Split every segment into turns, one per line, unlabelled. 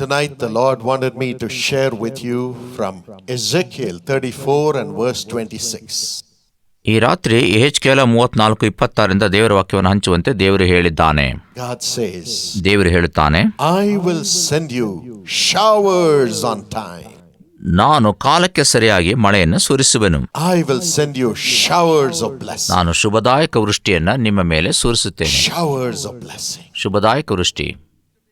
Tonight the Lord wanted me to share with you from Ezekiel 34 and verse 26.
ಈ ರಾತ್ರಿ H ಕೆಲ ಮೂವತ್ ನಾಲ್ಕು ಇಪ್ಪತ್ತಾರಿಂದ ದೇವರ ವಾಕ್ಯವನ್ನು ಹಂಚುವಂತೆ ದೇವರು ಹೇಳಿದ್ದಾನೆ. ದೇವರು ಹೇಳುತ್ತಾನೆ
I will send you showers on time
ನಾನು ಕಾಲಕ್ಕೆ ಸರಿಯಾಗಿ ಮಳೆಯನ್ನು ಸುರಿಸುವೆನು.
I will send you showers of bless
ನಾನು ಶುಭದಾಯಕ ವೃಷ್ಟಿಯನ್ನ ನಿಮ್ಮ ಮೇಲೆ ಸುರಿಸುತ್ತೇನೆ.
ಶಾವರ್ಸ್ ಆಫ್ ಬ್ಲೆಸ್
ಶುಭದಾಯಕ ವೃಷ್ಟಿ.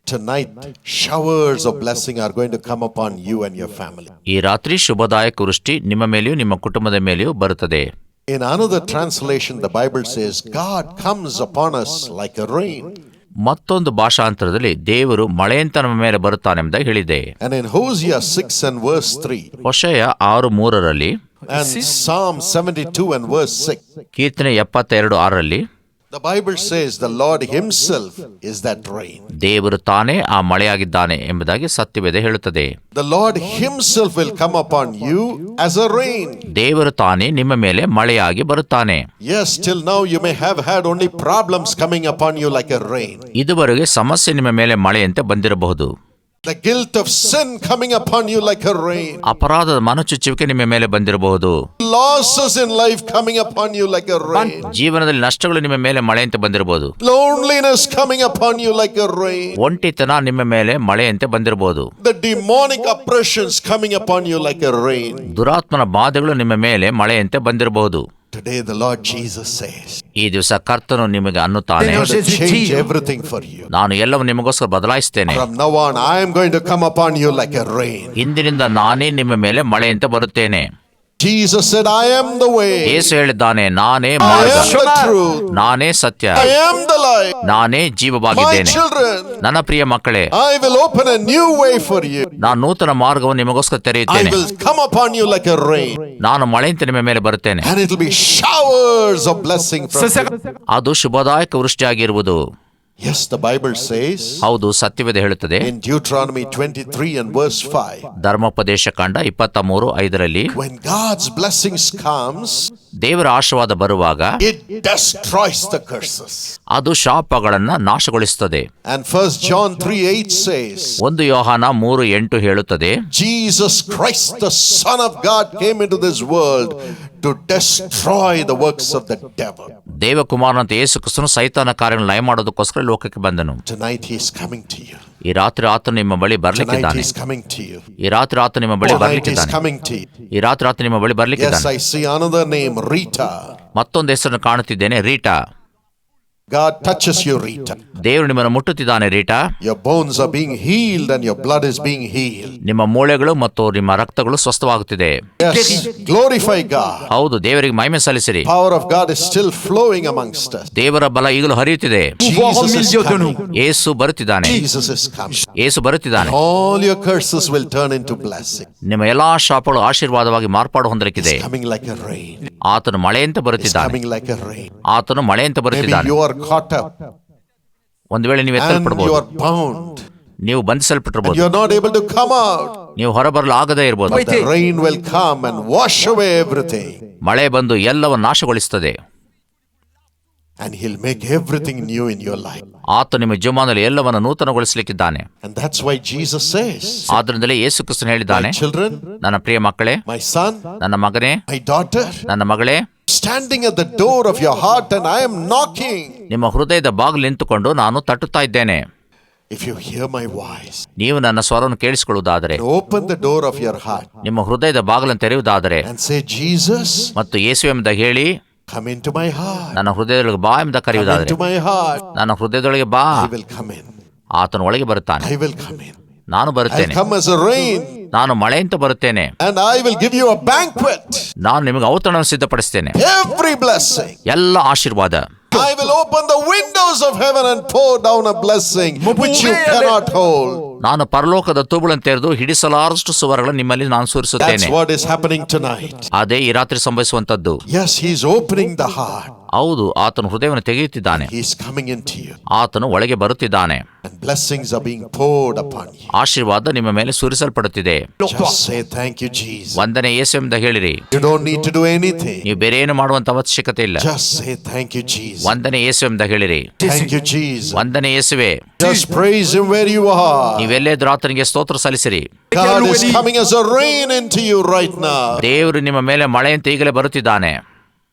Tonight, showers of blessing are going to come upon you and your family.
ಈ ರಾತ್ರಿ ಶುಭದಾಯಕ ವೃಷ್ಟಿ ನಿಮ್ಮ ಮೇಲೆಯೂ ನಿಮ್ಮ ಕುಟುಂಬದ ಮೇಲೆಯೂ ಬರುತ್ತದೆ
In another translation, the Bible says, God comes upon us like a rain.
ಮತ್ತೊಂದು ಭಾಷಾಂತರದಲ್ಲಿ ದೇವರು ಮಳೆಯಂತ ನಮ್ಮ ಮೇಲೆ ಬರುತ್ತಾನೆಂಬುದಾಗಿ ಹೇಳಿದೆ
And in Hosea 6 and verse 3,
ಹೊಷಯ ಆರು ಮೂರರಲ್ಲಿ
and Psalm 72 and verse 6,
ಕೀರ್ತನೆ ಎಪ್ಪತ್ತೆರಡು ಆರರಲ್ಲಿ
the Bible says the Lord himself is that rain
ದೇವರು ತಾನೇ ಆ ಮಳೆಯಾಗಿದ್ದಾನೆ ಎಂಬುದಾಗಿ ಸತ್ಯವೇದ ಹೇಳುತ್ತದೆ.
The Lord himself will come upon you as a rain
ದೇವರು ತಾನೇ ನಿಮ್ಮ ಮೇಲೆ ಮಳೆಯಾಗಿ ಬರುತ್ತಾನೆ.
Yes till now you may have had only problems coming upon you like a rain
ಇದುವರೆಗೆ ಸಮಸ್ಯೆ ನಿಮ್ಮ ಮೇಲೆ ಮಳೆಯಂತೆ ಬಂದಿರಬಹುದು.
The guilt of sin coming upon you like a rain.
ಅಪರಾಧದ ಮನಚುಚ್ಚುವಿಕೆ ನಿಮ್ಮ ಮೇಲೆ ಬಂದಿರಬಹುದು
Losses in life coming upon you like a rain.
ಜೀವನದಲ್ಲಿ ನಷ್ಟಗಳು ನಿಮ್ಮ ಮೇಲೆ ಮಳೆಯಂತೆ ಬಂದಿರಬಹುದು
Loneliness coming upon you like a rain.
ಒಂಟಿತನ ನಿಮ್ಮ ಮೇಲೆ ಮಳೆಯಂತೆ ಬಂದಿರಬಹುದು
The demonic oppressions coming upon you like a rain.
ದುರಾತ್ಮನ ಬಾಧೆಗಳು ನಿಮ್ಮ ಮೇಲೆ ಮಳೆಯಂತೆ ಬಂದಿರಬಹುದು
Today the Lord Jesus says.
ಈ ದಿವಸ ಕರ್ತನು ನಿಮಗೆ ಅನ್ನುತ್ತಾನೆ.
ಎವ್ರಿಥಿಂಗ್ ಫಾರ್ ಯು
ನಾನು ಎಲ್ಲವನ್ನು ನಿಮಗೋಸ್ಕರ
ಬದಲಾಯಿಸುತ್ತೇನೆ ಐ
ಇಂದಿನಿಂದ ನಾನೇ ನಿಮ್ಮ ಮೇಲೆ ಮಳೆಯಂತೆ ಬರುತ್ತೇನೆ.
Jesus said, I am the way.
ಯೇಸು ಹೇಳಿದ್ದಾನೆ ನಾನೇ
I am the truth.
ನಾನೇ ಸತ್ಯ
I am the light.
ನಾನೇ
My
ಜೀವವಾಗಿದ್ದೇನೆ
children,
ನನ್ನ ಪ್ರಿಯ ಮಕ್ಕಳೇ
I will open a new way for you.
ನಾನು ನೂತನ ಮಾರ್ಗವನ್ನು ನಿಮಗೋಸ್ಕರ
I
ತೆರೆಯುತ್ತೇನೆ
will come upon you like a rain.
ನಾನು ಮಳೆಯಂತೆ ನಿಮ್ಮ ಮೇಲೆ ಬರುತ್ತೇನೆ
And it will be showers of blessing from you.
ಅದು ಶುಭದಾಯಕ ವೃಷ್ಟಿಯಾಗಿರುವುದು
Yes, the Bible says
ಹೌದು ಸತ್ಯವೇದ ಹೇಳುತ್ತದೆ
in Deuteronomy 23 and verse 5,
ಧರ್ಮೋಪದೇಶ Kanda, ಇಪ್ಪತ್ತ ಮೂರು ಐದರಲ್ಲಿ
when God's blessings comes,
ದೇವರ ಆಶೀರ್ವಾದ ಬರುವಾಗ
it destroys the curses.
ಅದು ಶಾಪಗಳನ್ನ ನಾಶಗೊಳಿಸುತ್ತದೆ
And First John 3 8 says,
ಒಂದು ಯೋಹಾನ ಮೂರು ಎಂಟು ಹೇಳುತ್ತದೆ
Jesus Christ, the Son of God, came into this world to destroy the works of the devil.
ದೇವಕುಮಾರನಂತ ಯೇಸು ಕ್ರಿಸ್ತನು ಸೈತಾನ ಕಾರ್ಯಗಳನ್ನು ಲಯ ಮಾಡೋದಕ್ಕೋಸ್ಕರ ಲೋಕಕ್ಕೆ ಬಂದನು
Tonight he is coming to you.
ಈ ರಾತ್ರಿ ಆತ ನಿಮ್ಮ ಬಳಿ ಬರಲಿಕ್ಕಿದ್ದಾನೆ. ಈ ರಾತ್ರಿ ಆತ ನಿಮ್ಮ ಬಳಿ ಬರಲಿಕ್ಕಿದ್ದಾನೆ. ಈ ರಾತ್ರಿ ಆತ ನಿಮ್ಮ ಬಳಿ
Yes,
ಬರ್ಲಿಕ್ಕಿದ್ದಾನೆ
I see another name, Rita.
ಮತ್ತೊಂದು ಹೆಸರನ್ನು ಕಾಣುತ್ತಿದ್ದೇನೆ Rita
God touches you, Rita.
ದೇವರು ನಿಮ್ಮನ್ನು ಮುಟ್ಟುತ್ತಿದ್ದಾನೆ Rita
Your bones are being healed and your blood is being healed.
ನಿಮ್ಮ ಮೂಳೆಗಳು ಮತ್ತು ನಿಮ್ಮ ರಕ್ತಗಳು ಸ್ವಸ್ಥವಾಗುತ್ತಿದೆ
Yes, glorify God.
ಹೌದು ದೇವರಿಗೆ ಮಹಿಮೆ ಸಲ್ಲಿಸಿರಿ
Power of God is still flowing amongst us.
ದೇವರ ಬಲ ಈಗಲೂ ಹರಿಯುತ್ತಿದೆ
Jesus is coming.
ಏಸು ಬರುತ್ತಿದ್ದಾನೆ
Jesus is coming.
ಏಸು ಬರುತ್ತಿದ್ದಾನೆ
All your curses will turn into blessing.
ನಿಮ್ಮ ಎಲ್ಲಾ ಶಾಪಗಳು ಆಶೀರ್ವಾದವಾಗಿ ಮಾರ್ಪಾಡು ಹೊಂದಲಿಕ್ಕಿದೆ
Coming like a rain.
ಆತನು ಮಳೆಯಂತೆ
It's
ಬರುತ್ತಿದ್ದಾನೆ
coming like a rain.
ಆತನು ಮಳೆಯಂತೆ
Maybe
ಬರುತ್ತಿದ್ದಾನೆ
you are caught up
ಒಂದು ವೇಳೆ ನೀವು
and you
ಎತ್ತಲ್ಪಡಬಹುದು
are bound
ನೀವು ಬಂಧಿಸಲ್ಪಟ್ಟಿರಬಹುದು
You are not able to come out.
ನೀವು ಹೊರಬರಲು ಆಗದೇ ಇರಬಹುದು
the rain will come and wash away everything.
ಮಳೆ ಬಂದು ಎಲ್ಲವನ್ನು ನಾಶಗೊಳಿಸುತ್ತದೆ
And he'll make everything new in your life.
ಆತ ನಿಮ್ಮ ಜೀವನದಲ್ಲಿ ಎಲ್ಲವನ್ನು ನೂತನಗೊಳಿಸಲಿಕ್ಕಿದ್ದಾನೆ
And that's why Jesus says,
ಆದ್ರಿಂದಲೇ ಯೇಸು ಕ್ರಿಸ್ತನು ಹೇಳಿದ್ದಾನೆ
children,
ನನ್ನ ಪ್ರಿಯ ಮಕ್ಕಳೇ
my son,
ನನ್ನ ಮಗನೇ
my daughter,
ನನ್ನ ಮಗಳೇ
standing at the door of your heart and I am knocking.
ನಿಮ್ಮ ಹೃದಯದ ಬಾಗಿಲು ನಿಂತುಕೊಂಡು ನಾನು ತಟ್ಟುತ್ತಾ ಇದ್ದೇನೆ
If you hear my voice,
ನೀವು ನನ್ನ ಸ್ವರವನ್ನು ಕೇಳಿಸಿಕೊಳ್ಳುವುದಾದರೆ
open the door of your heart
ನಿಮ್ಮ ಹೃದಯದ ಬಾಗಿಲನ್ನು ತೆರೆಯುವುದಾದರೆ
and say, Jesus,
ಮತ್ತು ಯೇಸು ಎಂಬುದ ಹೇಳಿ
come into my heart.
ನನ್ನ ಹೃದಯದೊಳಗೆ ಬಾ ಎಂಬುದ
Come
ಕರೆಯುವುದಾದರೆ
into my heart.
ನನ್ನ ಹೃದಯದೊಳಗೆ ಬಾ
I will come in.
ಆತನ ಒಳಗೆ ಬರುತ್ತಾನೆ
I will come in.
ನಾನು
I'll
ಬರುತ್ತೇನೆ
come as a rain
ನಾನು ಮಳೆಯಂತ ಬರುತ್ತೇನೆ
and I will give you a banquet.
ನಾನು ನಿಮಗೆ ಔತಣವನ್ನು ಸಿದ್ಧಪಡಿಸ್ತೇನೆ
Every blessing.
ಎಲ್ಲ ಆಶೀರ್ವಾದ
I will open the windows of heaven and pour down a blessing which you cannot hold.
ನಾನು ಪರಲೋಕದ ತೂಬುಗಳನ್ನು ತೆರೆದು ಹಿಡಿಸಲಾರಷ್ಟು ಸುವರ್ಗಳನ್ನು ನಿಮ್ಮಲ್ಲಿ ನಾನು ಸುರಿಸುತ್ತೇನೆ. ಅದೇ ಈ ರಾತ್ರಿ ಸಂಭವಿಸುವಂತದ್ದು. ಹೌದು ಆತನು ಹೃದಯವನ್ನು ತೆಗೆಯುತ್ತಿದ್ದಾನೆ. ಆತನು ಒಳಗೆ ಬರುತ್ತಿದ್ದಾನೆ. ಆಶೀರ್ವಾದ ನಿಮ್ಮ ಮೇಲೆ ಸುರಿಸಲ್ಪಡುತ್ತಿದೆ. ವಂದನೆ ಯೇಸು ಹೇಳಿರಿ. ನೀವು ಬೇರೆ ಏನು ಮಾಡುವಂತ ಅವಶ್ಯಕತೆ ಇಲ್ಲ. ವಂದನೆ ಯೇಸು ಹೇಳಿರಿ. ವಂದನೆ ಯೇಸುವೆ
are.
ನೀವೆಲ್ಲೇದ್ರೂ ಆತನಿಗೆ ಸ್ತೋತ್ರ ಸಲ್ಲಿಸಿರಿ
God is coming as a rain into you right now.
ದೇವರು ನಿಮ್ಮ ಮೇಲೆ ಮಳೆಯಂತೆ ಈಗಲೇ ಬರುತ್ತಿದ್ದಾನೆ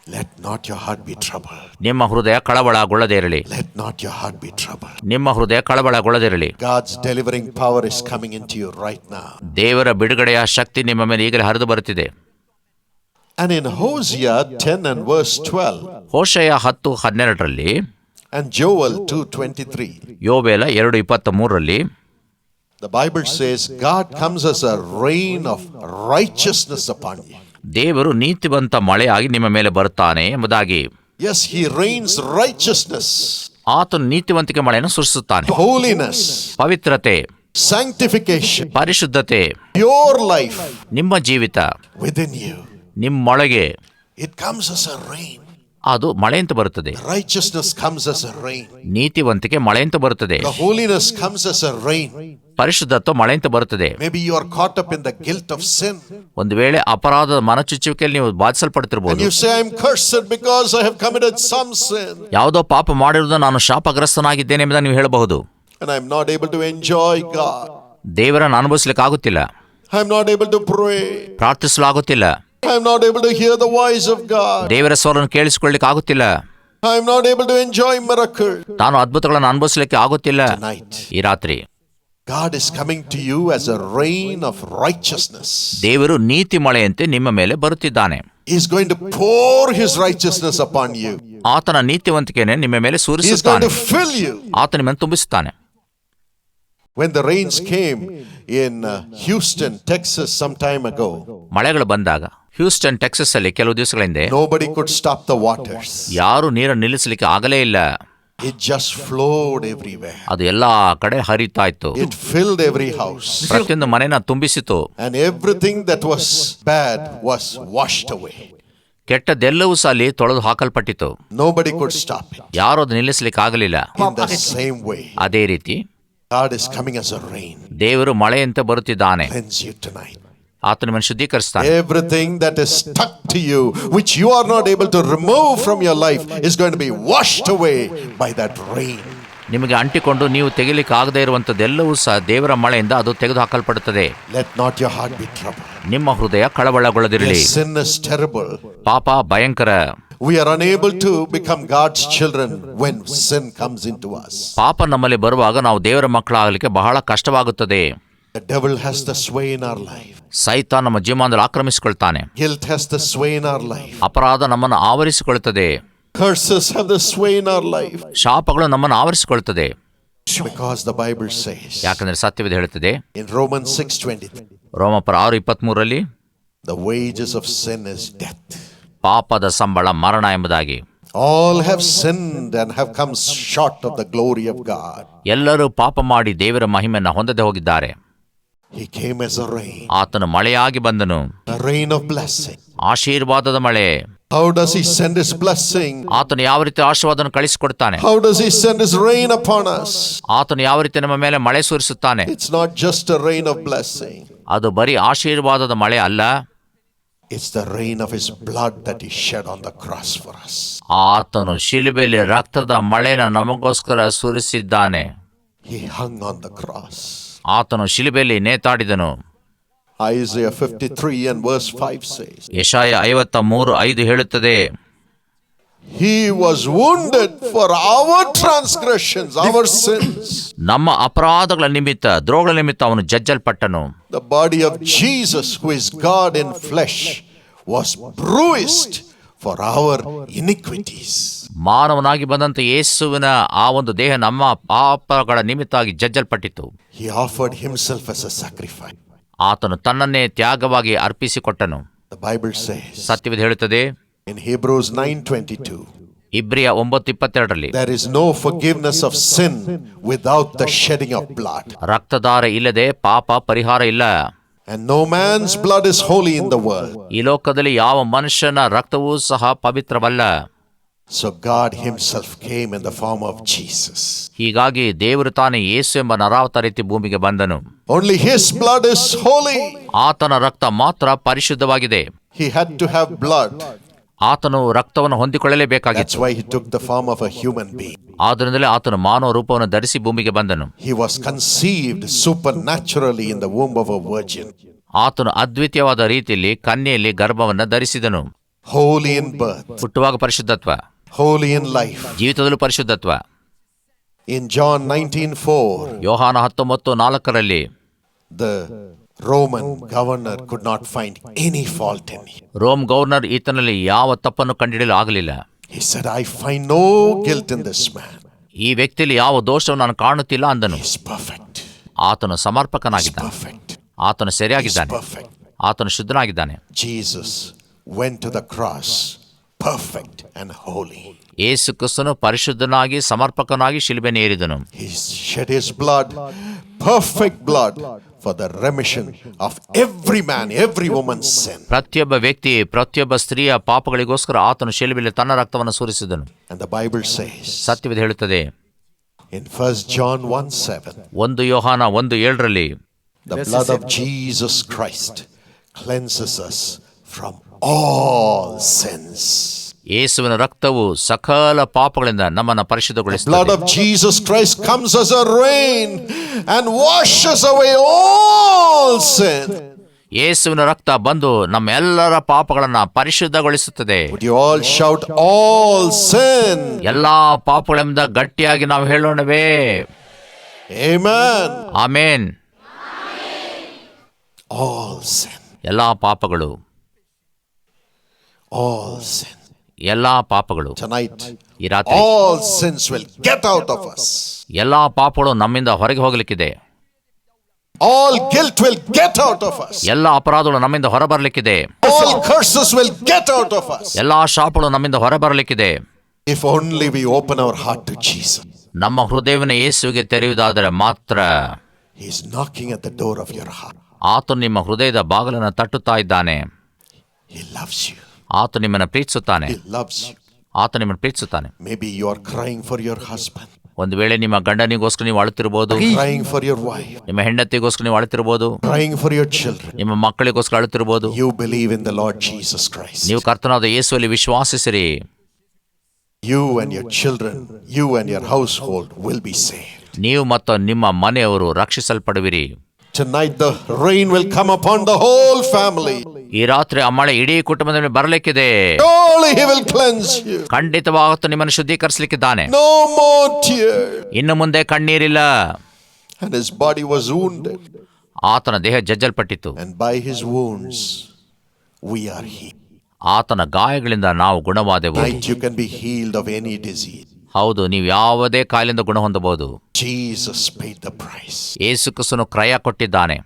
Let not your heart be troubled.
ನಿಮ್ಮ ಹೃದಯ ಕಳವಳಗೊಳ್ಳದೇ ಇರಲಿ
Let not your heart be troubled.
ನಿಮ್ಮ ಹೃದಯ ಕಳವಳಗೊಳ್ಳದಿರಲಿ
God's delivering power is coming into you right now.
ದೇವರ ಬಿಡುಗಡೆಯ ಶಕ್ತಿ ನಿಮ್ಮ ಮೇಲೆ ಈಗಲೇ ಹರಿದು ಬರುತ್ತಿದೆ
And in Hosea 10 and verse 12
ಹೋಶಯ ಹತ್ತು ಹನ್ನೆರಡರಲ್ಲಿ
and Joel 2:23,
ಯೋಬೇಲ ಎರಡು ಇಪ್ಪತ್ತ ಮೂರರಲ್ಲಿ
the Bible says God comes as a rain of righteousness upon you.
ದೇವರು ನೀತಿವಂತ ಮಳೆಯಾಗಿ ನಿಮ್ಮ ಮೇಲೆ ಬರುತ್ತಾನೆ ಎಂಬುದಾಗಿ
Yes, he rains righteousness,
ಆತನು ನೀತಿವಂತಿಕೆ ಮಳೆಯನ್ನು ಸೃಷ್ಟಿಸುತ್ತಾನೆ
holiness,
ಪವಿತ್ರತೆ
sanctification,
ಪರಿಶುದ್ಧತೆ
your life
ನಿಮ್ಮ ಜೀವಿತ
within you.
ನಿಮ್ಮೊಳಗೆ
It comes as a rain.
ಅದು ಮಳೆಯಂತೆ ಬರುತ್ತದೆ
Righteousness comes as a rain.
ನೀತಿವಂತಿಕೆ ಮಳೆಯಂತೆ ಬರುತ್ತದೆ
The holiness comes as a rain.
ಪರಿಶುದ್ಧತ್ವ
ಮಳೆ ಅಂತ ಬರುತ್ತದೆ. Caught up in the of
ಒಂದು ವೇಳೆ ಅಪರಾಧ ಮನಚುಚ್ಚುವಿಕೆಯಲ್ಲಿ ನೀವು
ವಾದಿಸಲ್ಪಡ್ತಿರ್ಬೋದು ಯು ಐ
ಯಾವುದೋ ಪಾಪ ಮಾಡಿರೋದು ನಾನು ಶಾಪಗ್ರಸ್ತನಾಗಿದ್ದೇನೆ ಅಂತ ನೀವು ಹೇಳಬಹುದು.
ಟು ಎಂಜಾಯ್
ದೇವರನ್ನು ಅನುಭವಿಸಲಿಕ್ಕಾಗುತ್ತಿಲ್ಲ. I
I'm not able to
ಪ್ರಾರ್ಥಿಸಲಾಗುತ್ತಿಲ್ಲ.
I I'm not able hear the voice
ದೇವರ ಸ್ವರನ್ನು ಕೇಳಿಸಿಕೊಳ್ಲಿಕ್ಕಾಗುತ್ತಿಲ್ಲ ಐ
ಅಮ್ ನೋಡ್ ಏಬಲ್ ಟು ಎಂಜಾಯ್ ಮರ
ನಾನು ಅದ್ಭುತಗಳನ್ನು ಅನುಭವಿಸಲಿಕ್ಕೆ ಆಗುತ್ತಿಲ್ಲ ಈ ರಾತ್ರಿ.
God is coming to you as a rain of righteousness.
ದೇವರು ನೀತಿ ಮಳೆಯಂತೆ ನಿಮ್ಮ ಮೇಲೆ ಬರುತ್ತಿದ್ದಾನೆ
He is going to pour His righteousness upon you.
ಆತನ ನೀತಿವಂತಿಕೆಯನ್ನು ನಿಮ್ಮ ಮೇಲೆ
ಸುರಿಸುತ್ತಾನೆ. He is going
ಸೂರಿಸುತ್ತಾನೆ
to fill you.
ಆತ ನಿಮ್ಮನ್ನು ತುಂಬಿಸುತ್ತಾನೆ
When the rains came in uh, Houston, Texas, some time ago,
ಮಳೆಗಳು ಬಂದಾಗ ಹ್ಯೂಸ್ಟನ್ ಟೆಕ್ಸಸ್ ಅಲ್ಲಿ ಕೆಲವು ದಿವಸಗಳ ಹಿಂದೆ
nobody could stop the waters.
ಯಾರು ನೀರನ್ನು ನಿಲ್ಲಿಸಲಿಕ್ಕೆ ಆಗಲೇ ಇಲ್ಲ
It just flowed everywhere.
ಅದು ಎಲ್ಲಾ ಕಡೆ ಹರಿತಾ ಇತ್ತು
It filled every house.
ಪ್ರತಿಯೊಂದು ಮನೆನ ತುಂಬಿಸಿತು
And everything that was bad was washed away.
ಕೆಟ್ಟದ್ದೆಲ್ಲವೂ ಸಹ ಅಲ್ಲಿ ತೊಳೆದು ಹಾಕಲ್ಪಟ್ಟಿತು
Nobody could stop it.
ಯಾರು ಅದು ನಿಲ್ಲಿಸಲಿಕ್ಕೆ ಆಗಲಿಲ್ಲ
In the same way,
ಅದೇ ರೀತಿ
God is coming as a rain.
ದೇವರು ಮಳೆಯಂತೆ ಬರುತ್ತಿದ್ದಾನೆ
Cleanse you tonight.
ಆತ ಮನುಷ್ಯ ಶುದ್ಧೀಕರಿಸ್ತಾನೆ
everything that is stuck to you which you are not able to remove from your life is going to be washed away by that rain
ನಿಮಗೆ ಅಂಟಿಕೊಂಡು ನೀವು ತೆಗಿಲಿಕ್ಕೆ ಆಗದೆ ಇರುವಂತದ್ದೆಲ್ಲವೂ ಸಹ ದೇವರ ಮಳೆಯಿಂದ ಅದು ತೆಗೆದು ಹಾಕಲ್ಪಡುತ್ತದೆ. ನಿಮ್ಮ ಹೃದಯ ಕಳವಳಗೊಳ್ಳದಿರಲಿ.
Yes, ಇಸ್
ಪಾಪ ಭಯಂಕರ.
We are unable to become God's children when sin comes into us.
ಪಾಪ ನಮ್ಮಲ್ಲಿ ಬರುವಾಗ ನಾವು ದೇವರ ಮಕ್ಕಳಾಗಲಿಕ್ಕೆ ಬಹಳ ಕಷ್ಟವಾಗುತ್ತದೆ.
The devil has the sway in our life.
ಸೈತ ನಮ್ಮ ಜೀವನದಲ್ಲಿ ಆಕ್ರಮಿಸಿಕೊಳ್ತಾನೆ
Guilt has the sway in our life.
ಅಪರಾಧ ನಮ್ಮನ್ನು ಆವರಿಸಿಕೊಳ್ತದೆ
Curses have the sway in our life.
ಶಾಪಗಳು ನಮ್ಮನ್ನು ಆವರಿಸಿಕೊಳ್ತದೆ
Because the Bible says
ಯಾಕಂದ್ರೆ ಸತ್ಯವಿದೆ ಹೇಳುತ್ತದೆ
in Romans 6:23,
ರೋಮಪರ ಆರು ಇಪ್ಪತ್ಮೂರರಲ್ಲಿ
the wages of sin is death.
ಪಾಪದ ಸಂಬಳ ಮರಣ ಎಂಬುದಾಗಿ
All have sinned and have come short of the glory of God.
ಎಲ್ಲರೂ ಪಾಪ ಮಾಡಿ ದೇವರ ಮಹಿಮೆಯನ್ನು ಹೊಂದದೆ ಹೋಗಿದ್ದಾರೆ
He came as a rain,
ಆತನು ಮಳೆಯಾಗಿ ಬಂದನು
a rain of blessing.
ಆಶೀರ್ವಾದದ ಮಳೆ
How does he send his blessing?
ಆತನು ಯಾವ ರೀತಿ ಆಶೀರ್ವಾದನ ಕಳಿಸಿಕೊಡ್ತಾನೆ
How does he send his rain upon us?
ಆತನು ಯಾವ ರೀತಿ ನಮ್ಮ ಮೇಲೆ ಮಳೆ ಸುರಿಸುತ್ತಾನೆ
It's not just a rain of blessing.
ಅದು ಬರೀ ಆಶೀರ್ವಾದದ ಮಳೆ ಅಲ್ಲ
It's the rain of his blood that he shed on the cross for us.
ಆತನು ಶಿಲುಬೆಯಲ್ಲಿ ರಕ್ತದ ಮಳೆನ ನಮಗೋಸ್ಕರ ಸುರಿಸಿದ್ದಾನೆ
He hung on the cross.
ಆತನು ಶಿಲುಬೆಯಲ್ಲಿ ನೇತಾಡಿದನು. ಯಶಾಯ ಐವತ್ತ ಮೂರು ಐದು ಹೇಳುತ್ತದೆ.
He was wounded for our our
ನಮ್ಮ ಅಪರಾಧಗಳ ನಿಮಿತ್ತ ದ್ರೋಹಗಳ ನಿಮಿತ್ತ ಅವನು ಜಜ್ಜಲ್ಪಟ್ಟನು.
The body of Jesus who is God in flesh was bruised for our iniquities
ಮಾನವನಾಗಿ ಬಂದಂತ ಯೇಸುವಿನ ಆ ಒಂದು ದೇಹ ನಮ್ಮ ಪಾಪಗಳ ನಿಮಿತ್ತಾಗಿ ಜಜ್ಜಲ್ಪಟ್ಟಿತು
He offered himself as a sacrifice.
ಆತನು ತನ್ನನ್ನೇ ತ್ಯಾಗವಾಗಿ ಅರ್ಪಿಸಿಕೊಟ್ಟನು ಸತ್ಯವಿದೆ ಹೇಳುತ್ತದೆ
in Hebrews 9:22,
ಇಬ್ರಿಯ ಒಂಬತ್ತು ಇಪ್ಪತ್ತೆರಡರಲ್ಲಿ
of sin without the shedding of blood.
ರಕ್ತದಾರ ಇಲ್ಲದೆ ಪಾಪ ಪರಿಹಾರ ಇಲ್ಲ
And no man's blood is holy in the world.
ಈ ಲೋಕದಲ್ಲಿ ಯಾವ ಮನುಷ್ಯನ ರಕ್ತವೂ ಸಹ ಪವಿತ್ರವಲ್ಲ
So God himself came in the form of Jesus
ಹೀಗಾಗಿ ದೇವರು ತಾನೇ ಯೇಸು ಎಂಬ ನರಾವತಾರಿತಿ ಭೂಮಿಗೆ ಬಂದನು.
Only his blood is holy
ಆತನ ರಕ್ತ ಮಾತ್ರ ಪರಿಶುದ್ಧವಾಗಿದೆ.
He had to have blood
ಆತನು ರಕ್ತವನ್ನು ಹೊಂದಿಕೊಳ್ಳಲೇಬೇಕಾಗಿತ್ತು.
Why took the form of a human being.
ಆದ್ದರಿಂದಲೇ ಆತನು ಮಾನವ ರೂಪವನ್ನು ಧರಿಸಿ ಭೂಮಿಗೆ ಬಂದನು.
He was conceived supernaturally in the womb of a virgin,
ಆತನು ಅದ್ವಿತೀಯವಾದ ರೀತಿಯಲ್ಲಿ ಕನ್ಯೆಯಲ್ಲಿ ಗರ್ಭವನ್ನು ಧರಿಸಿದನು.
ಹೋಲಿ ಇನ್ ಬರ್ತ್
ಹುಟ್ಟುವಾಗ ಪರಿಶುದ್ಧತ್ವ.
Holy in life.
ಜೀವಿತದಲ್ಲೂ ಪರಿಶುದ್ಧತ್ವ.
In John nineteen
four Yohana ಹತ್ತೊಂಬತ್ತು ನಾಲ್ಕರಲ್ಲಿ
the Roman governor could not find any fault
Rome governor ಈತನಲ್ಲಿ ಯಾವ ತಪ್ಪನ್ನು ಕಂಡುಹಿಡಿಯಲು ಆಗಲಿಲ್ಲ.
ಐ ಫೈ ನೋ ಗಿಲ್ಟ್ ಇನ್ ದಿ ಸ್ಪೆ
ಈ ವ್ಯಕ್ತಿಯಲ್ಲಿ ಯಾವ ದೋಷವನ್ನು ನಾನು ಕಾಣುತ್ತಿಲ್ಲ ಅಂದನು. ಆತನು
ಪರ್ಫೆಕ್ಟ್
ಆತನ
ಪರ್ಫೆಕ್ಟ್
ಆತನು ಸರಿಯಾಗಿದ್ದಾನೆ.
ಪರ್ಫೆಕ್ಟ್
ಆತನು ಶುದ್ಧನಾಗಿದ್ದಾನೆ.
Jesus went the cross perfect and holy.
ಏಸು ಕ್ರಿಸ್ತನು ಪರಿಶುದ್ಧನಾಗಿ ಸಮರ್ಪಕನಾಗಿ ಶಿಲ್ಬೆನ ಏರಿದನು
He shed his blood, perfect blood, for the remission of every man, every woman's sin.
ಪ್ರತಿಯೊಬ್ಬ ವ್ಯಕ್ತಿ ಪ್ರತಿಯೊಬ್ಬ ಸ್ತ್ರೀಯ ಪಾಪಗಳಿಗೋಸ್ಕರ ಆತನು ಶಿಲುಬೆಯಲ್ಲಿ ತನ್ನ ರಕ್ತವನ್ನು ಸುರಿಸಿದನು
And the Bible says
ಸತ್ಯವಿಧ ಹೇಳುತ್ತದೆ
in 1 John 1 7,
ಒಂದು ಯೋಹಾನ ಒಂದು ಏಳರಲ್ಲಿ
the blood of Jesus Christ cleanses us from all sins.
ಯೇಸುವಿನ ರಕ್ತವು ಸಕಲ ಪಾಪಗಳಿಂದ ನಮ್ಮನ್ನು
blood
ಪರಿಶುದ್ಧಗೊಳಿಸುತ್ತದೆ
of Jesus Christ comes as a rain and washes away all sin.
ಯೇಸುವಿನ ರಕ್ತ ಬಂದು ನಮ್ಮೆಲ್ಲರ ಪಾಪಗಳನ್ನು ಪರಿಶುದ್ಧಗೊಳಿಸುತ್ತದೆ
Would you all shout, All sin?
ಎಲ್ಲಾ ಪಾಪಗಳಿಂದ ಗಟ್ಟಿಯಾಗಿ ನಾವು ಹೇಳೋಣವೇ
Amen.
ಆಮೇನ್
All sin.
ಎಲ್ಲಾ ಪಾಪಗಳು
All sin.
ಎಲ್ಲಾ ಪಾಪಗಳು
Tonight,
ಈ ರಾತ್ರಿ
all sins will get out of us.
ಎಲ್ಲಾ ಪಾಪಗಳು ನಮ್ಮಿಂದ ಹೊರಗೆ ಹೋಗ್ಲಿಕ್ಕಿದೆ
All guilt will get out of us.
ಎಲ್ಲ ಅಪರಾಧಗಳು ನಮ್ಮಿಂದ ಹೊರಬರ್ಲಿಕ್ಕಿದೆ
All curses will get out of us.
ಎಲ್ಲಾ ಶಾಪಗಳು ನಮ್ಮಿಂದ ಹೊರಬರಲಿಕ್ಕಿದೆ
If only we open our heart to Jesus.
ನಮ್ಮ ಹೃದಯವನ್ನು ಯೇಸುವಿಗೆ ತೆರೆಯುವುದಾದರೆ ಮಾತ್ರ
is knocking at the door of your heart.
ಆತನು ನಿಮ್ಮ ಹೃದಯದ ಬಾಗಿಲನ್ನು ತಟ್ಟುತ್ತಾ ಇದ್ದಾನೆ
He loves you.
ಆತ ನಿಮ್ಮನ್ನು ಪ್ರೀತಿಸುತ್ತಾನೆ. ಆತ ನಿಮ್ಮನ್ನು ಪ್ರೀತಿಸುತ್ತಾನೆ.
Maybe you are crying for your husband
ಒಂದು ವೇಳೆ ನಿಮ್ಮ ಗಂಡನಿಗೋಸ್ಕರ ನೀವು ಅಳುತ್ತಿರಬಹುದು.
ಕ್ರೈಂಗ್ ಫಾರ್ ಯುವರ್ ವೈಫ್
ನಿಮ್ಮ ಹೆಂಡತಿಗೋಸ್ಕರ ನೀವು
ಅಳುತ್ತಿರಬಹುದು. ಫಾರ್ ಯುವರ್ ಚಿಲ್ಡ್ರನ್
ನಿಮ್ಮ ಮಕ್ಕಳಿಗೋಸ್ಕರ ಅಳುತ್ತಿರಬಹುದು.
You believe in the Lord Jesus Christ
ನೀವು ಕರ್ತನಾದ ಯೇಸುವಲ್ಲಿ ವಿಶ್ವಾಸಿಸಿರಿ.
You and your children you and your household will be save
ನೀವು ಮತ್ತು ನಿಮ್ಮ ಮನೆಯವರು ರಕ್ಷಿಸಲ್ಪಡುವಿರಿ.
Tonight the rain will come upon the whole family.
ಈ ರಾತ್ರಿ ಅಮ್ಮಳೆ ಇಡೀ ಕುಟುಂಬದ ಮೇಲೆ ಬರಲಿಕ್ಕಿದೆ ಖಂಡಿತವಾಗುತ್ತ ನಿಮ್ಮನ್ನು ಶುದ್ಧೀಕರಿಸಲಿಕ್ಕಿದ್ದಾನೆ. ಇನ್ನು ಮುಂದೆ ಕಣ್ಣೀರಿಲ್ಲ. ಆತನ ದೇಹ
ಜಜ್ಜಲ್ಪಟ್ಟಿತ್ತು.
ಆತನ ಗಾಯಗಳಿಂದ ನಾವು ಗುಣವಾದೆವು.
You can be healed of any disease
ಹೌದು ನೀವು ಯಾವುದೇ ಕಾಲında ಗುಣ ಹೊಂದಬಹುದು.
ಜೀಸಸ್ ದ
ಪ್ರೈಸ್ ಯೇಸುಕ್ರಿಸ್ತನ ಕ್ರಯ ಕೊಟ್ಟಿದ್ದಾನೆ.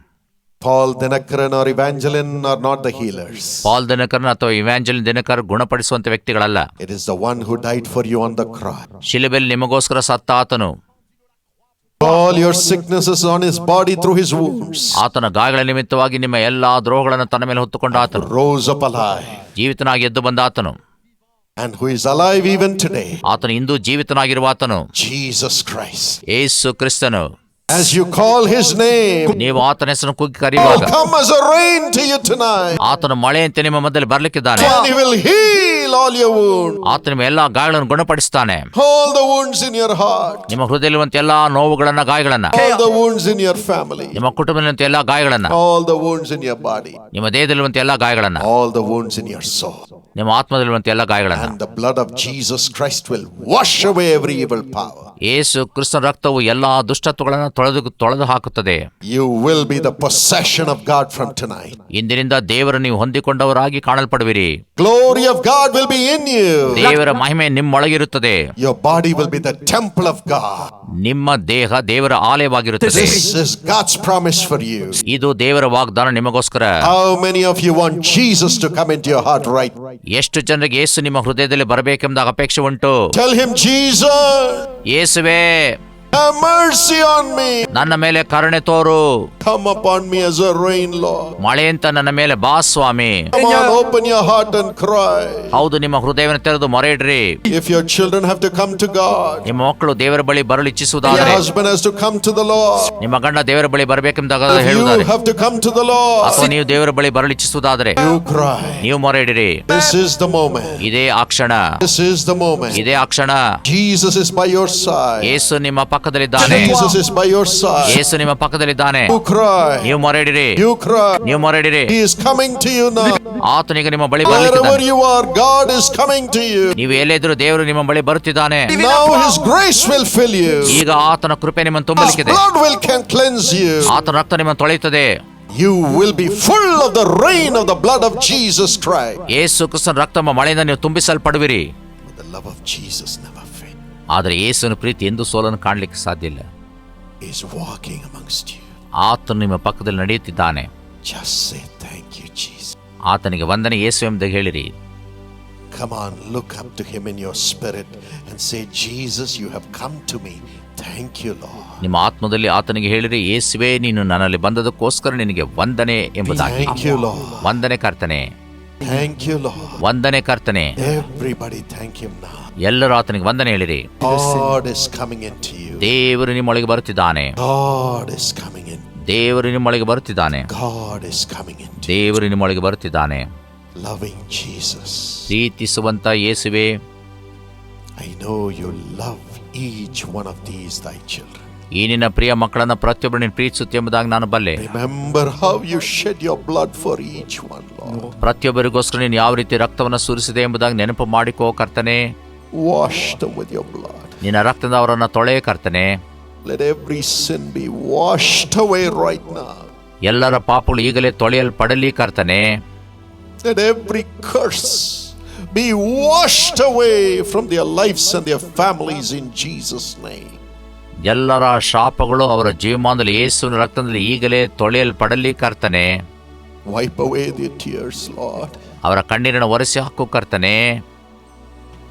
Paul Dhinakaran or Evangeline are not the healers
Paul Dhinakaran ಅಥವಾ ಇವಾಂಜೆಲಿನ್ ದನಕರ್ ಗುಣಪಡಿಸುವಂತ ವ್ಯಕ್ತಿಗಳಲ್ಲ.
It is the one who died for you on the cross
ಶಿಲುಬೆಲ್ ನಿಮಗೋಸ್ಕರ ಸತ್ತಾತನು
all your sickness on his body through his wounds.
ಆತನ ಗಾಯಗಳ ನಿಮಿತ್ತವಾಗಿ ನಿಮ್ಮ ಎಲ್ಲಾ ದ್ರೋಹಗಳನ್ನು ತನ್ನ ಮೇಲೆ
ಹೊತ್ತುಕೊಂಡಾತನು ರೋಸ್
ಆಫ್ ಪಲೈ ಜೀವಿತನಾಗಿದ್ದು ಬಂದಾತನು
And who is alive even today.
ಆತನು ಇಂದು ಜೀವಿತನಾಗಿರುವ ಆತನು
Jesus Christ.
ಏಸು ಕ್ರಿಸ್ತನು
As you call his name,
ನೀವು ಆತನ ಹೆಸರನ್ನು ಕೂಗಿ
will
ಕರೆಯುವಾಗ
come as a rain to you tonight.
ಆತನು ಮಳೆಯಂತೆ ನಿಮ್ಮ ಮಧ್ಯದಲ್ಲಿ ಬರ್ಲಿಕ್ಕಿದ್ದಾನೆ
And he will heal all your wounds.
ಆತ ನಿಮ್ಮ ಎಲ್ಲಾ ಗಾಯಗಳನ್ನು ಗುಣಪಡಿಸ್ತಾನೆ
All the wounds in your heart.
ನಿಮ್ಮ ಹೃದಯದಲ್ಲಿರುವಂತ ಎಲ್ಲಾ ನೋವುಗಳನ್ನ ಗಾಯಗಳನ್ನ
All the wounds in your family.
ನಿಮ್ಮ ಕುಟುಂಬದಲ್ಲಿರುವಂತ ಎಲ್ಲಾ ಗಾಯಗಳನ್ನ
All the wounds in your body.
ನಿಮ್ಮ ದೇಹದಲ್ಲಿರುವಂತ ಎಲ್ಲಾ ಗಾಯಗಳನ್ನ
All the wounds in your soul.
ನಿಮ್ಮ ಆತ್ಮದಲ್ಲಿರುವಂತಹ ಎಲ್ಲಾ ಗಾಯಗಳನ್ನು
the blood of Jesus Christ will wash away every evil power.
ಏಸು ಕ್ರಿಸ್ತನ ರಕ್ತವು ಎಲ್ಲಾ ದುಷ್ಟತ್ವಗಳನ್ನು ತೊಳೆದು ತೊಳೆದು ಹಾಕುತ್ತದೆ
You will be the possession of God from tonight.
ಇಂದಿನಿಂದ ದೇವರ ನೀವು ಹೊಂದಿಕೊಂಡವರಾಗಿ ಕಾಣಲ್ಪಡುವಿರಿ
Glory of God will be in you.
ದೇವರ ಮಹಿಮೆ ನಿಮ್ಮೊಳಗಿರುತ್ತದೆ
Your body will be the temple of God.
ನಿಮ್ಮ ದೇಹ ದೇವರ ಆಲಯವಾಗಿರುತ್ತದೆ
This is God's promise for you.
ಇದು ದೇವರ ವಾಗ್ದಾನ ನಿಮಗೋಸ್ಕರ
How many of you want Jesus to come into your heart right?
ಎಷ್ಟು ಜನರಿಗೆ ಯೇಸು ನಿಮ್ಮ ಹೃದಯದಲ್ಲಿ ಬರಬೇಕೆಂಬ ಅಪೇಕ್ಷೆ ಉಂಟು? ಯೇಸುವೆ
Have mercy on me.
ನನ್ನ ಮೇಲೆ ಕರುಣೆ ತೋರು
Come upon me as a rain, Lord.
ಮಳೆ ಅಂತ ನನ್ನ ಮೇಲೆ ಬಾ ಸ್ವಾಮಿ
Come on, open your heart and cry.
ಹೌದು ನಿಮ್ಮ ಹೃದಯವನ್ನು ತೆರೆದು ಮೊರೆ ಇಡ್ರಿ
If your children have to come to God,
ನಿಮ್ಮ ಮಕ್ಕಳು ದೇವರ ಬಳಿ ಬರಲು
your
ಇಚ್ಛಿಸುವುದಾದರೆ
husband has to come to the Lord.
ನಿಮ್ಮ ಗಂಡ ದೇವರ ಬಳಿ ಬರಬೇಕೆಂದಾಗ
If you
ಹೇಳುವುದಾದ್ರೆ
have to come to the Lord,
ಅಥವಾ ನೀವು ದೇವರ ಬಳಿ ಬರಲು ಇಚ್ಛಿಸುವುದಾದರೆ
you cry.
ನೀವು ಮೊರೆ ಇಡಿರಿ
This is the moment.
ಇದೇ ಆ ಕ್ಷಣ
This is the moment.
ಇದೇ ಆ ಕ್ಷಣ
Jesus is by your side.
ಯೇಸು ನಿಮ್ಮ ಪಕ್ಕದಲ್ಲಿದ್ದಾನೆ
Jesus is by your side.
ಯೇಸು ನಿಮ್ಮ ಪಕ್ಕದಲ್ಲಿದ್ದಾನೆ
You cry.
ನೀವು ಮೊರೆಡಿರಿ
You cry.
ನೀವು ಮೊರೆಡಿರಿ
He is coming to you now.
ಆತನಿಗೆ ನಿಮ್ಮ ಬಳಿ
Wherever
ಬರಲಿಕ್ಕಿದ್ದಾನೆ
you are, God is coming to you.
ನೀವು ಎಲ್ಲಿದ್ರು ದೇವರು ನಿಮ್ಮ ಬಳಿ ಬರುತ್ತಿದ್ದಾನೆ
Now His grace will fill you.
ಈಗ ಆತನ ಕೃಪೆ ನಿಮ್ಮನ್ನು
His
ತುಂಬಲಿಕ್ಕಿದೆ
blood will can cleanse you.
ಆತನ ರಕ್ತ ನಿಮ್ಮನ್ನು ತೊಳೆಯುತ್ತದೆ
You will be full of the rain of the blood of Jesus Christ.
ಯೇಸು ಕ್ರಿಸ್ತನ ರಕ್ತ ಎಂಬ ಮಳೆಯಿಂದ ನೀವು ತುಂಬಿಸಲ್ಪಡುವಿರಿ
the love of Jesus never.
ಆದರೆ ಯೇಸುವಿನ ಪ್ರೀತಿ ಎಂದು ಸೋಲನ್ನು ಕಾಣಲಿಕ್ಕೆ ಸಾಧ್ಯ ಇಲ್ಲ. ಆತನು ನಿಮ್ಮ ಪಕ್ಕದಲ್ಲಿ ನಡೆಯುತ್ತಿದ್ದಾನೆ. ಆತನಿಗೆ ವಂದನೆ ಯೇಸು ಎಂಬುದಾಗಿ ಹೇಳಿರಿ
Come on, look up to Him in your spirit and say, Jesus, you have come to me. Thank you, Lord.
ನಿಮ್ಮ ಆತ್ಮದಲ್ಲಿ ಆತನಿಗೆ ಹೇಳಿರಿ ಯೇಸುವೆ ನೀನು ನನ್ನಲ್ಲಿ ಬಂದದಕ್ಕೋಸ್ಕರ ನಿನಗೆ ವಂದನೆ ಎಂಬುದಾಗಿ
Thank you, Lord.
ವಂದನೆ ಕರ್ತನೆ
Thank you, Lord.
ವಂದನೆ ಕರ್ತನೆ
Everybody thank Him now.
ಎಲ್ಲರೂ ಆತನಿಗೆ ವಂದನೆ ಹೇಳಿರಿ
God is coming into you.
ದೇವರು ನಿಮ್ಮೊಳಗೆ ಬರುತ್ತಿದ್ದಾನೆ
God is coming in.
ದೇವರು ನಿಮ್ಮೊಳಗೆ ಬರುತ್ತಿದ್ದಾನೆ
God is coming into you.
ದೇವರು ನಿಮ್ಮೊಳಗೆ ಬರುತ್ತಿದ್ದಾನೆ
Loving Jesus.
ಪ್ರೀತಿಸುವಂತ ಯೇಸುವೆ
I know you love each one of these thy children.
ಈ ನಿನ್ನ ಪ್ರಿಯ ಮಕ್ಕಳನ್ನ ಪ್ರತಿಯೊಬ್ಬರು ನೀನು ಪ್ರೀತಿಸುತ್ತೆ ಎಂಬುದಾಗಿ ನಾನು ಬಲ್ಲೆ
Remember how you shed your blood for each one, Lord.
ಪ್ರತಿಯೊಬ್ಬರಿಗೋಸ್ಕರ ನೀನು ಯಾವ ರೀತಿ ರಕ್ತವನ್ನು ಸುರಿಸಿದೆ ಎಂಬುದಾಗಿ ನೆನಪು ಮಾಡಿಕೋ ಕರ್ತನೆ
Wash them with your blood.
ನಿನ್ನ ರಕ್ತದ ಅವರನ್ನು ತೊಳೆ ಕರ್ತನೆ
Let every sin be washed away right now.
ಎಲ್ಲರ ಪಾಪಗಳು ಈಗಲೇ ತೊಳೆಯಲ್ಪಡಲಿ ಕರ್ತನೆ
Let every curse be washed away from their lives and their families in Jesus' name.
ಎಲ್ಲರ ಶಾಪಗಳು ಅವರ ಜೀವಮಾನದಲ್ಲಿ ಯೇಸುವಿನ ರಕ್ತದಲ್ಲಿ ಈಗಲೇ ತೊಳೆಯಲ್ಪಡಲಿ ಕರ್ತನೆ
Wipe away their tears, Lord.
ಅವರ ಕಣ್ಣೀರನ್ನು ಒರೆಸಿ ಹಾಕು ಕರ್ತನೆ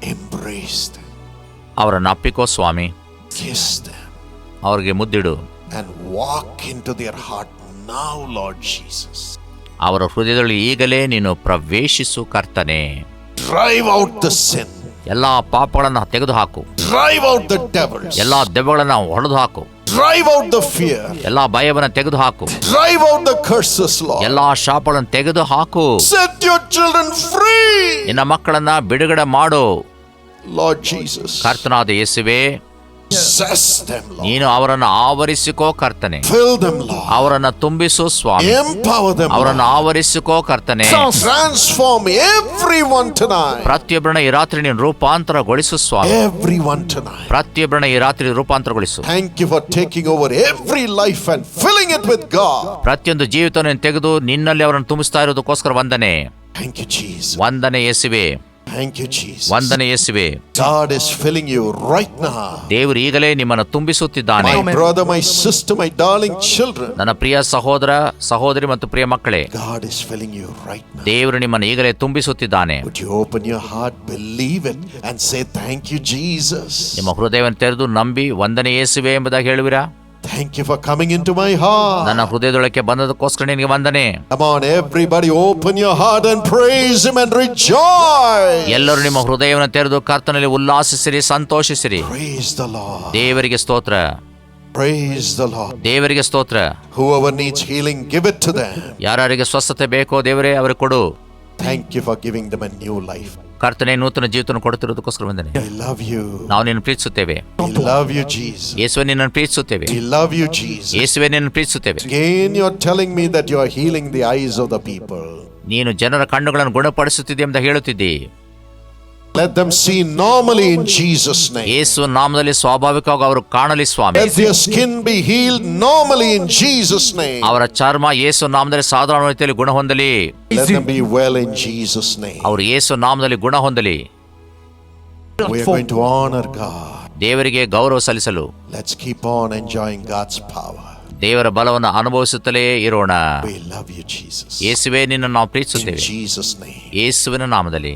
embraced
ಅವರನ್ನು ಅಪ್ಪಿಕೋ ಸ್ವಾಮಿ. ಅವರಿಗೆ ಮುದ್ದಿಡು.
And walk into their heart now Lord
ಅವರ ಹೃದಯದಲ್ಲಿ ಈಗಲೇ ನೀನು ಪ್ರವೇಶಿಸು ಕರ್ತನೆ.
ಡ್ರೈವ್ ಔಟ್ ದ ಸೆನ್
ಎಲ್ಲಾ ಪಾಪಗಳನ್ನು ತೆಗೆದು
ಹಾಕು ಡ್ರೈವ್ ಔಟ್ ದ ಟೆಬಲ್
ಎಲ್ಲಾ ದೆಬ್ಬಗಳನ್ನು ಹೊಡೆದು ಹಾಕು
drive out the fear,
ಎಲ್ಲಾ ಭಯವನ್ನ ತೆಗೆದುಹಾಕು
drive out the curses, Lord.
ಎಲ್ಲಾ ಶಾಪಗಳನ್ನು ತೆಗೆದು ಹಾಕು
Set your children free,
ನಿನ್ನ ಮಕ್ಕಳನ್ನ ಬಿಡುಗಡೆ ಮಾಡು
Lord Jesus.
ಕರ್ತನಾದ ಯೇಸುವೆ
Possess them, Lord.
ನೀನು ಅವರನ್ನು ಆವರಿಸಿಕೋ ಕರ್ತನೆ. ಅವರನ್ನು ತುಂಬಿಸು ಸ್ವಾಮಿ. ಅವರನ್ನು. ಆವರಿಸಿಕೋ ಕರ್ತನೆ.
Everyone tonight.
ಪ್ರತಿಯೊಬ್ಬರನ್ನ ಈ ರಾತ್ರಿ ನೀನು ರೂಪಾಂತರಗೊಳಿಸು ಸ್ವಾಮಿ.
Everyone tonight.
ಪ್ರತಿಯೊಬ್ಬರನ್ನ ಈ ರಾತ್ರಿ ರೂಪಾಂತರಗೊಳಿಸು.
Thank you for taking over every life and filling it with God
ಪ್ರತಿಯೊಂದು ಜೀವಿತವನ್ನು ತೆಗೆದು ನಿನ್ನಲ್ಲಿ ಅವರನ್ನು ತುಂಬಿಸ್ತಾ ಇರೋದಕ್ಕೋಸ್ಕರ ವಂದನೆ.
Thank you Jesus.
ವಂದನೆ ಯೇಸುವೆ.
Thank you, Jesus.
ವಂದನೆ ಯೇಸುವೆ
God is filling you right now.
ದೇವರು ಈಗಲೇ ನಿಮ್ಮನ್ನು ತುಂಬಿಸುತ್ತಿದ್ದಾನೆ
My brother, my sister, my darling children.
ನನ್ನ ಪ್ರಿಯ ಸಹೋದರ ಸಹೋದರಿ ಮತ್ತು ಪ್ರಿಯ ಮಕ್ಕಳೇ
God is filling you right now.
ದೇವರು ನಿಮ್ಮನ್ನು ಈಗಲೇ ತುಂಬಿಸುತ್ತಿದ್ದಾನೆ
Would you open your heart, believe it, and say, Thank you, Jesus?
ನಿಮ್ಮ ಹೃದಯವನ್ನು ತೆರೆದು ನಂಬಿ ವಂದನೆ ಯೇಸುವೆ ಎಂಬುದಾಗಿ ಹೇಳುವಿರಾ
Thank you for coming into my heart.
ನನ್ನ ಹೃದಯದೊಳಕ್ಕೆ ಬಂದದಕ್ಕೋಸ್ಕರ ನಿನಗೆ ವಂದನೆ
Come on, everybody, open your heart and praise Him and rejoice.
ಎಲ್ಲರೂ ನಿಮ್ಮ ಹೃದಯವನ್ನು ತೆರೆದು ಕರ್ತನಲ್ಲಿ ಉಲ್ಲಾಸಿಸಿರಿ ಸಂತೋಷಿಸಿರಿ
Praise the Lord.
ದೇವರಿಗೆ ಸ್ತೋತ್ರ
Praise the Lord.
ದೇವರಿಗೆ ಸ್ತೋತ್ರ
Whoever needs healing, give it to them.
ಯಾರ್ಯಾರಿಗೆ ಸ್ವಸ್ಥತೆ ಬೇಕೋ ದೇವರೇ ಅವರಿಗೆ ಕೊಡು
Thank you for giving them a new life.
ಕರ್ತನೆ ನೂತನ ಜೀವಿತವನ್ನು ಕೊಡುತ್ತಿರುವುದಕ್ಕೋಸ್ಕರ ಬಂದನೆ
We love you.
ನಾವು ನಿನ್ನ ಪ್ರೀತಿಸುತ್ತೇವೆ
We love you, Jesus.
ಯೇಸುವೆ ನಿನ್ನನ್ನು ಪ್ರೀತಿಸುತ್ತೇವೆ
We love you, Jesus.
ಯೇಸುವೆ ನಿನ್ನನ್ನು ಪ್ರೀತಿಸುತ್ತೇವೆ
Again, you're telling me that you are healing the eyes of the people.
ನೀನು ಜನರ ಕಣ್ಣುಗಳನ್ನು ಗುಣಪಡಿಸುತ್ತಿದೆ ಅಂತ ಹೇಳುತ್ತಿದ್ದಿ
Let them see normally in Jesus' name.
ಯೇಸು ನಾಮದಲ್ಲಿ ಸ್ವಾಭಾವಿಕವಾಗಿ ಅವರು ಕಾಣಲಿ ಸ್ವಾಮಿ
Let their skin be healed normally in Jesus' name.
ಅವರ ಚರ್ಮ ಯೇಸು ನಾಮದಲ್ಲಿ ಸಾಧಾರಣ ರೀತಿಯಲ್ಲಿ ಗುಣ ಹೊಂದಲಿ
Let them be well in Jesus' name.
ಅವರು ಯೇಸು ನಾಮದಲ್ಲಿ ಗುಣ ಹೊಂದಲಿ
We are going to honor God.
ದೇವರಿಗೆ ಗೌರವ ಸಲ್ಲಿಸಲು
Let's keep on enjoying God's power.
ದೇವರ ಬಲವನ್ನು ಅನುಭವಿಸುತ್ತಲೇ ಇರೋಣ
We love you, Jesus.
ಯೇಸುವೆ ನಿನ್ನ ನಾವು ಪ್ರೀತಿಸುತ್ತೇವೆ ಯೇಸುವಿನ ನಾಮದಲ್ಲಿ